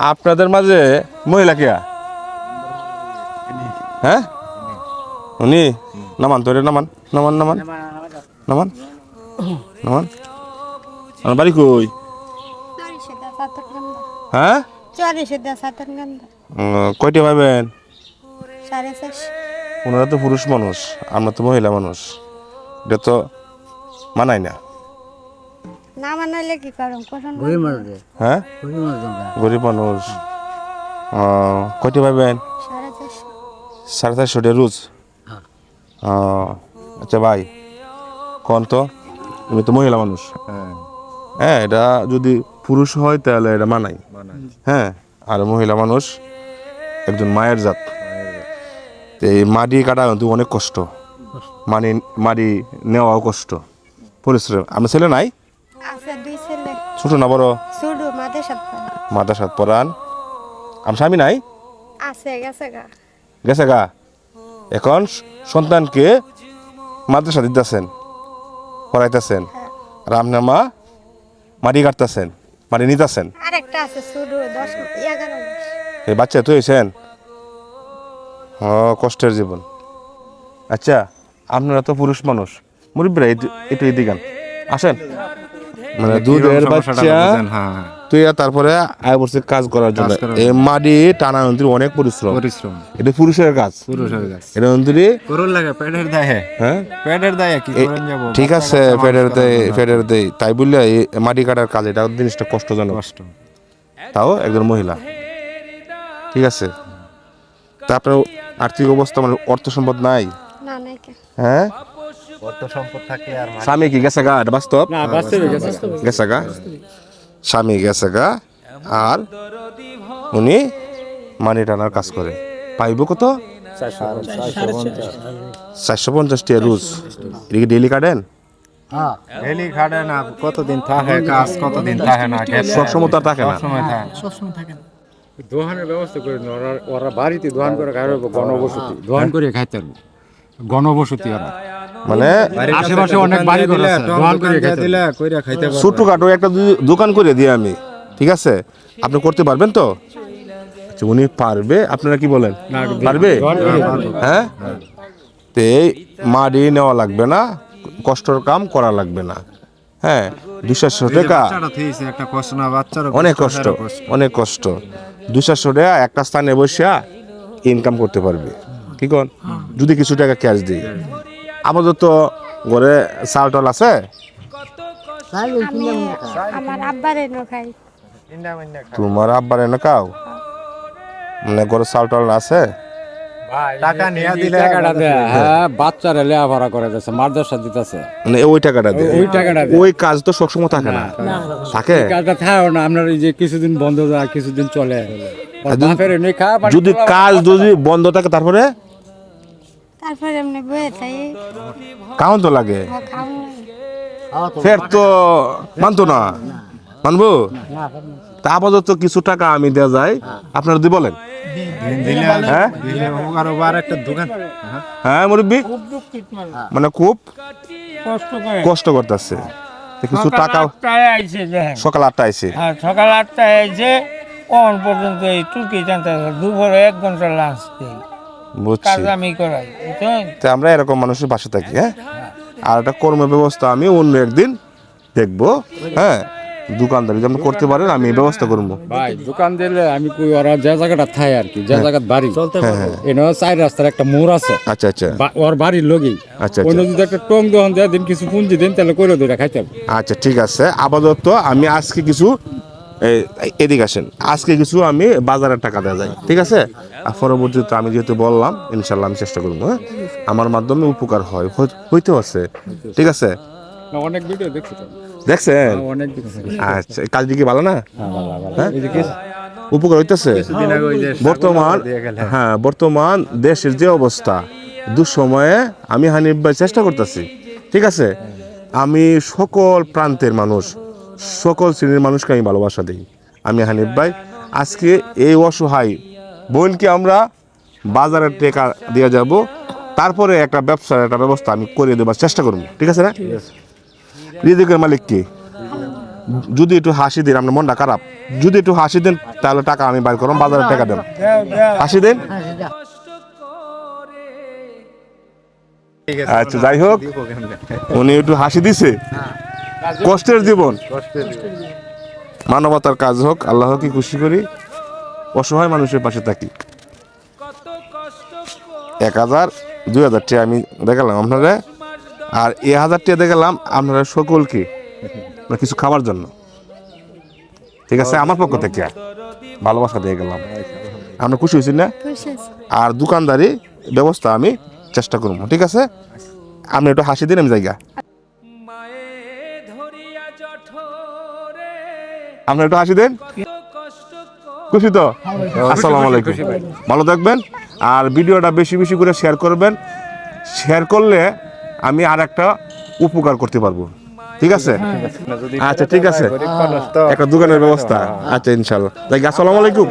আপনাদের মাঝে মহিলা কেয়া হ্যাঁ? উনি? নামান, তোরে নামান নামান নামান নামান নামান। আমার বাড়ি কই? হ্যাঁ? কয়টা পাবেন ওনারা তো পুরুষ মানুষ, আমরা তো মহিলা মানুষ। এটা তো মানাই না। না মানাইলে কি করুন কোন গরিব মানুষ হ্যাঁ? গরিব মানুষ গরিব মানুষ। ও, কয়টা পাবেন সাড়ে চারশো। টাকা রোজ? হ্যাঁ। ও, আচ্ছা ভাই কোন তো? তুমি তো মহিলা মানুষ। হ্যাঁ। এটা যদি পুরুষ হয় তাহলে এটা মানাই হ্যাঁ আর মহিলা মানুষ একজন মায়ের জাত। এই মাটি কাটা কিন্তু অনেক কষ্ট। মানি মাটি নেওয়াও কষ্ট। পরিশ্রম। আমরা ছেলে নাই? আছে দুই ছেলে। ছোট না বড়? শুধু মাঝে সাত মাদ্রাসাত পড়ান। আমার স্বামী নাই? আছে গেছে গা। গেছে গা? এখন সন্তানকে মাদ্রাসা দিতেছেন পড়াইতেছেন। আর আপনার মা মাটি কাটতেছেন মাটি নিতেছেন। আরেকটা আছে এগারো এই বাচ্চা তো ও কষ্টের জীবন। আচ্ছা আপনারা তো পুরুষ মানুষ। মুরব্বীরা একটু এদিকে আসেন। মানে দুধের বাচ্চা হ্যাঁ তুই আর তারপরে আয় বসে কাজ করার জন্য। এই মাটি টানা অন্তরি অনেক পরিশ্রম। পরিশ্রম। এটা পুরুষের কাজ। পুরুষের কাছে এটা অন্তরি করুন লাগে পেটের দায়ে। হ্যাঁ? পেটের দায়ে কি করেন যাব? ঠিক আছে ফেডের দেয় দেয়। তাই বললে এই মাটি কাটার কাজ এটা জিনিসটা কষ্টজনক। কষ্ট। তাও একজন মহিলা। ঠিক আছে। তা আপনার আর্থিক অবস্থা মানে অর্থ সম্পদ নাই? না নাই হ্যাঁ? অর্থ সম্পদ থাকলে আর স্বামী কি গেছে গা? এটা বাস্তব? গেছে। গা? স্বামী গেছে গা আর উনি মানি টানার কাজ করে। পাইব কত? চারশো পঞ্চাশ। টাকা রোজ। এটা কি ডেলি কাটেন? হ্যাঁ ডেলি না। কতদিন থাকে কাজ কতদিন থাকে না খেতে সবসময় তো থাকে না। সময় থাকে। দোহানের ব্যবস্থা করে ওরা বাড়িতে দোহান করে গণবসতি। দোহান করে খাইতে গণবসতি ওরা মানে আশেপাশে অনেক বাড়ি ঘর আছে করে খাইতে কইরা খাইতে পারবে। একটা দোকান করে দিই আমি ঠিক আছে? আপনি করতে পারবেন তো? আচ্ছা, উনি পারবে আপনারা কি বলেন? পারবে? হ্যাঁ? তো এই মাটি নেওয়া লাগবে না কষ্টর কাম করা লাগবে না। হ্যাঁ দুশো টাকা। অনেক কষ্ট অনেক কষ্ট। দুশো টাকা একটা স্থানে বসে ইনকাম করতে পারবে। কি কন? যদি কিছু টাকা ক্যাশ দিই। আপাতত ঘরে চাল টাল আছে তোমার আব্বার এনে খাও? মানে ঘরে চাল টাল আছে টাকা নিয়ে দিলে টাকাটা দেয়। হ্যাঁ বাচ্চারা করে মাদ্রাসা দিতেছে। মানে ওই টাকাটা ওই টাকাটা ওই কাজ তো সবসময় থাকে না। থাকে? কাজটা থাকো না আপনার এই যে কিছুদিন বন্ধ যায় কিছুদিন চলে। যদি কাজ যদি বন্ধ থাকে তারপরে? তারপরে এমনি বয়ে থাই কাউন তো লাগে। ফের তো মানতো না। মানবো? তা আপাতত কিছু টাকা আমি দেওয়া যায়। আপনারা যদি বলেন। হ্যাঁ? দিলে হোক আর আবার একটা দোকান। হ্যাঁ। মুরব্বী? মানে। খুব কষ্ট করতেছে। কিছু টাকা আইছে সকাল আটটা আইসে হ্যাঁ সকাল আটটায় আইছে। কখন পর্যন্ত এই টুকি জানতে দুপুরে এক ঘণ্টা লাঞ্চ দিই বুঝছি। আমি করাই তো আমরা এরকম মানুষের পাশে থাকি হ্যাঁ? আর একটা কর্ম ব্যবস্থা আমি অন্য একদিন দেখব হ্যাঁ? দোকানদারি যদি আপনি করতে পারেন আমি এই ব্যবস্থা করব। ভাই দোকান দিলে আমি কই ওরা যে জায়গাটা থাই আর কি যে জায়গা বাড়ি হ্যাঁ হ্যাঁ। এনে চার রাস্তার একটা মোড় আছে। আচ্ছা আচ্ছা। ওর বাড়ির লগেই। আচ্ছা ওই আচ্ছা যদি একটা টং দোকান দেয় দিন কিছু পুঞ্জি দিন তাহলে করে দুইটা খাইতে আচ্ছা ঠিক আছে। আপাতত আমি আজকে কিছু এদিকে আসেন। আজকে কিছু আমি বাজারের টাকা দেওয়া যায় ঠিক আছে? আর পরবর্তীতে আমি যেহেতু বললাম ইনশাল্লাহ আমি চেষ্টা করব হ্যাঁ? আমার মাধ্যমে উপকার হয় হই- হইতেও আছে ঠিক আছে? অনেক ভিডিও দেখছি দেখছেন? আচ্ছা কাজটি দিকে ভালো না? হ্যাঁ হ্যাঁ? উপকার হইতেছে? বর্তমান হ্যাঁ বর্তমান দেশের যে অবস্থা দুঃসময়ে আমি হানিফ ভাই চেষ্টা করতেছি ঠিক আছে? আমি সকল প্রান্তের মানুষ সকল শ্রেণির মানুষকে আমি ভালোবাসা দিই। আমি হানিফ ভাই আজকে এই অসহায় বোনকে আমরা বাজারের টেকা দিয়ে যাব। তারপরে একটা ব্যবসার একটা ব্যবস্থা আমি করে দেবার চেষ্টা করব। ঠিক আছে না? রিজিকের মালিক কি? যদি একটু হাসি দিন আপনার মনটা খারাপ। যদি একটু হাসি দেন তাহলে টাকা আমি বাইর করলাম বাজারে টাকা দেন হাসি দেন? আচ্ছা যাই হোক। উনি একটু হাসি দিছে? কষ্টের জীবন। মানবতার কাজ হোক আল্লাহ আল্লাহকে খুশি করি অসহায় মানুষের পাশে থাকি। এক হাজার দুই হাজার টাকা আমি দেখালাম আপনারা। আর এ হাজার টাকা দেখালাম আপনারা সকলকে কিছু খাবার জন্য। ঠিক আছে আমার পক্ষ থেকে ভালোবাসা দিয়ে গেলাম। আমরা খুশি হয়েছি না? আর দোকানদারি ব্যবস্থা আমি চেষ্টা করব ঠিক আছে? আপনি একটু হাসি দিন আমি জায়গা আপনি একটু হাসি দেন। খুশি তো? আসসালামু আলাইকুম। ভালো থাকবেন। আর ভিডিওটা বেশি বেশি করে শেয়ার করবেন। শেয়ার করলে আমি আর একটা উপকার করতে পারব। ঠিক আছে? আচ্ছা ঠিক আছে। একটা দোকানের ব্যবস্থা। আচ্ছা ইনশাল্লাহ। আসসালামু আলাইকুম।